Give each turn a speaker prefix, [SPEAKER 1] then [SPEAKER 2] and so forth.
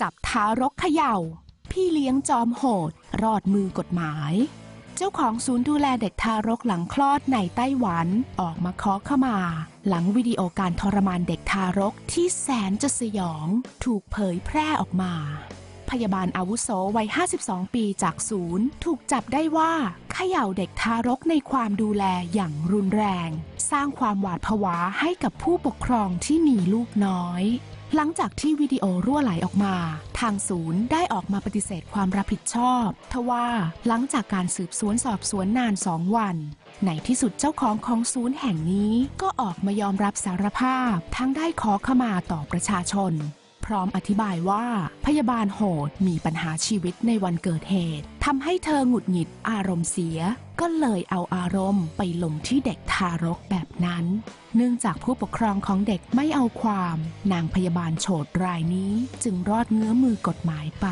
[SPEAKER 1] จับทารกเขย่า พี่เลี้ยงจอมโหด รอดมือกฎหมาย เจ้าของศูนย์ดูแลเด็กทารกหลังคลอดในไต้หวันออกมาเคาะเข้ามา หลังวิดีโอการทรมานเด็กทารกที่แสนจะสยอง ถูกเผยแพร่ออกมา พยาบาลอาวุโสวัย 52 ปีจากศูนย์ ถูกจับได้ว่าเขย่าเด็กทารกในความดูแลอย่างรุนแรง สร้างความหวาดผวาให้กับผู้ปกครองที่มีลูกน้อย หลังจากที่วิดีโอรั่วไหลออกมา ทางศูนย์ได้ออกมาปฏิเสธความรับผิดชอบ ทว่าหลังจากการสืบสวนสอบสวนนานสองวันในที่สุดเจ้าของของศูนย์แห่งนี้ก็ออกมายอมรับสารภาพ ทั้งได้ขอขมาต่อประชาชน พร้อมอธิบายว่า พยาบาลโหดมีปัญหาชีวิตในวันเกิดเหตุทำให้เธอหงุดหงิดอารมณ์เสีย ก็เลยเอาอารมณ์ไปลงที่เด็กทารกแบบนั้น เนื่องจากผู้ปกครองของเด็กไม่เอาความ นางพยาบาลโฉดรายนี้จึงรอดเงื้อมือกฎหมายไป